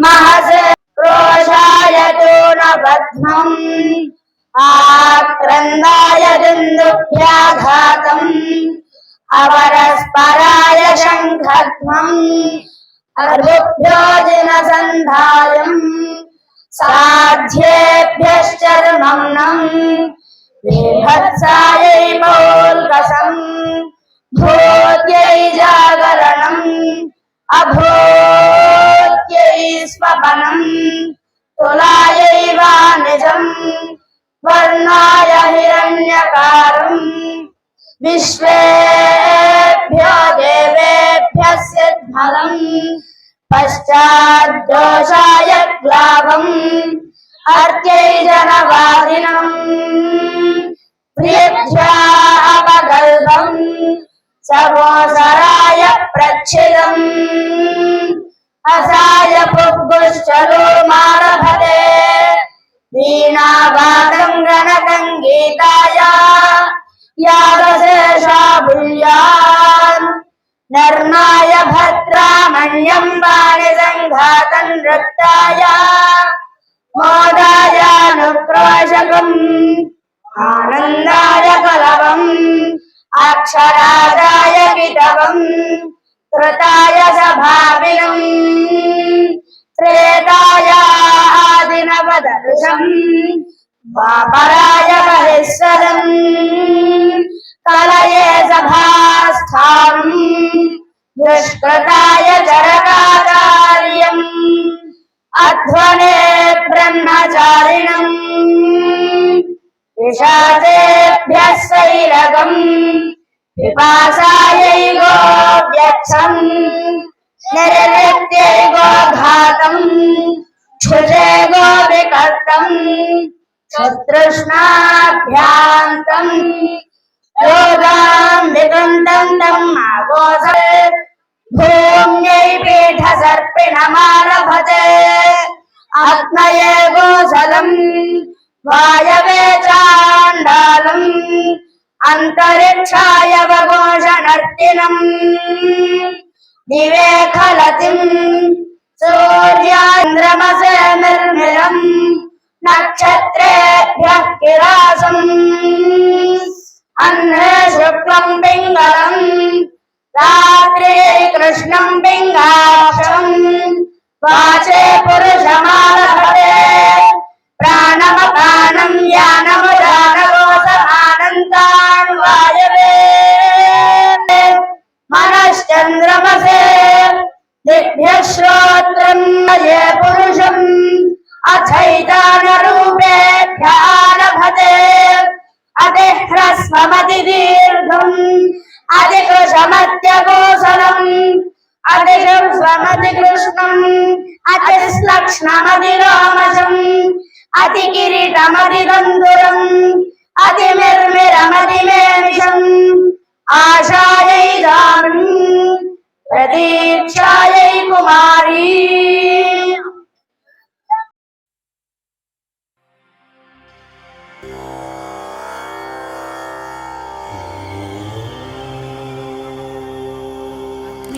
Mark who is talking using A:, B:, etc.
A: महसे दुन्दुभ्याघातम् अपरस्पराय शङ्खध्वम्। अर्भुभ्यो जिनसन्धायम्। साध्येभ्यश्चर्मम्नम् बीभत्सायै मौल्कसम् भूत्यै जागरणम्। अभूत्यै स्वपनम् तुलायै वा निजम् वर्णाय हिरण्यकारम् विश्वेभ्यो देवेभ्यः सिद्धलम् पश्चाद्दोषाय ग्लावम् अर्क्यै जनवादिनम् प्रियभ्या अपगल्भम् सवोसराय प्रच्छिदम् असाय पुग्गुश्चलो मारभते। वीणावादम् गणकम् गीताय। यादशेषा भूयान् नर्नाय भद्रामण्यम् वाणि सङ्घातम् नृत्ताय मोदायानुक्रोशकम् आनन्दाय कलवम्। अक्षरादाय वितवम् कृताय सभाविनम् आदिनवदर्शम् वापराय बहिस्वरम् कलये सभास्थानम्। दुष्कृताय चरकाचार्यम् अध्वने ब्रह्मचारिणम्। विषादेभ्यः सैरगम् पिपासायै गोव्यक्षम् निर्वृत्यै गोघातम्। क्षुजे गोविकर्तम् शत्रुष्णाभ्यान्तम् योगाम् विकुण्डम् तम् आगोसरे भूम्यै पीठसर्पिणमारभते आत्मये गोसलम् वायवे दिवे निर्मिलम्। రాత్రే కృష్ణం పింగాక్షం వాచే పురుషమాలభవే ప్రాణమపానం యానము జానకోసమానంతాన్వాయవే మనశ్చంద్రమసే. దిభ్యశ్రోత్రం మయే పురుషం. అథైతానరూపేభ్యాలభతే అతిహ్రస్వమతి దీర్ఘం అతికృషమత్యగోసరం అతికృష్ణమతి కృష్ణం అతిశ్లక్ష్ణమతి రామజం అతి కిరీటమతి గంధురం అతి మిర్మిరమతి మేమిషం
B: ఆశాయై